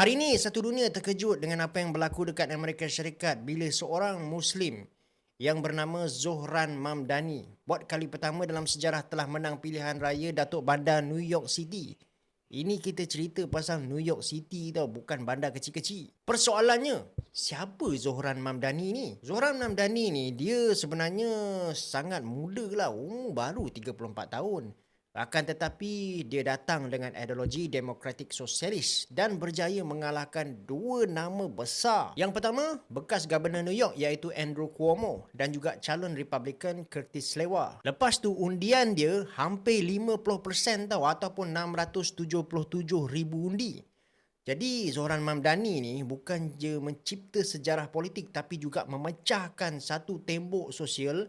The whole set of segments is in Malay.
Hari ini satu dunia terkejut dengan apa yang berlaku dekat Amerika Syarikat bila seorang Muslim yang bernama Zohran Mamdani buat kali pertama dalam sejarah telah menang pilihan raya Datuk Bandar New York City. Ini kita cerita pasal New York City tau, bukan bandar kecil-kecil. Persoalannya, siapa Zohran Mamdani ni? Zohran Mamdani ni, dia sebenarnya sangat muda lah, umur baru 34 tahun. Akan tetapi dia datang dengan ideologi demokratik sosialis dan berjaya mengalahkan dua nama besar. Yang pertama, bekas Governor New York iaitu Andrew Cuomo dan juga calon Republican Curtis Lewa. Lepas tu undian dia hampir 50% tau ataupun 677 ribu undi. Jadi Zohran Mamdani ni bukan je mencipta sejarah politik tapi juga memecahkan satu tembok sosial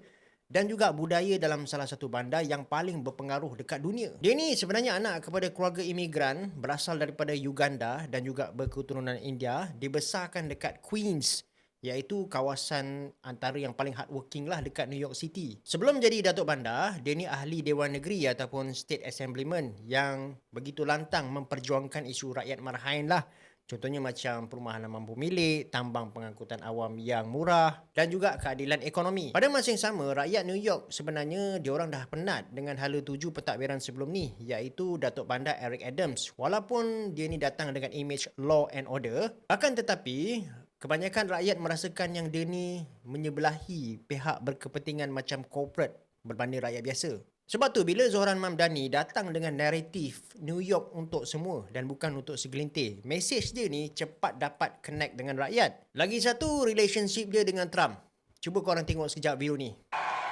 dan juga budaya dalam salah satu bandar yang paling berpengaruh dekat dunia. Dia ni sebenarnya anak kepada keluarga imigran berasal daripada Uganda dan juga berketurunan India, dibesarkan dekat Queens iaitu kawasan antara yang paling hardworking lah dekat New York City. Sebelum jadi Datuk Bandar, dia ni ahli Dewan Negeri ataupun State Assemblyman yang begitu lantang memperjuangkan isu rakyat marhain lah Contohnya macam perumahan mampu milik, tambang pengangkutan awam yang murah dan juga keadilan ekonomi. Pada masa yang sama, rakyat New York sebenarnya diorang dah penat dengan hala tuju pentadbiran sebelum ni iaitu Datuk Bandar Eric Adams. Walaupun dia ni datang dengan image law and order, akan tetapi kebanyakan rakyat merasakan yang dia ni menyebelahi pihak berkepentingan macam corporate berbanding rakyat biasa. Sebab tu bila Zohran Mamdani datang dengan naratif New York untuk semua dan bukan untuk segelintir, mesej dia ni cepat dapat connect dengan rakyat. Lagi satu relationship dia dengan Trump. Cuba korang tengok sekejap video ni.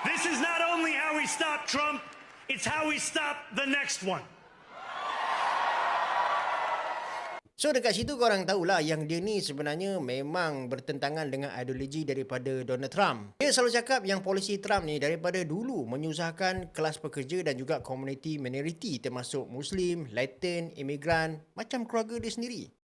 This is not only how we stop Trump, it's how we stop the next one. So dekat situ korang tahulah yang dia ni sebenarnya memang bertentangan dengan ideologi daripada Donald Trump. Dia selalu cakap yang polisi Trump ni daripada dulu menyusahkan kelas pekerja dan juga komuniti minoriti termasuk Muslim, Latin, imigran, macam keluarga dia sendiri.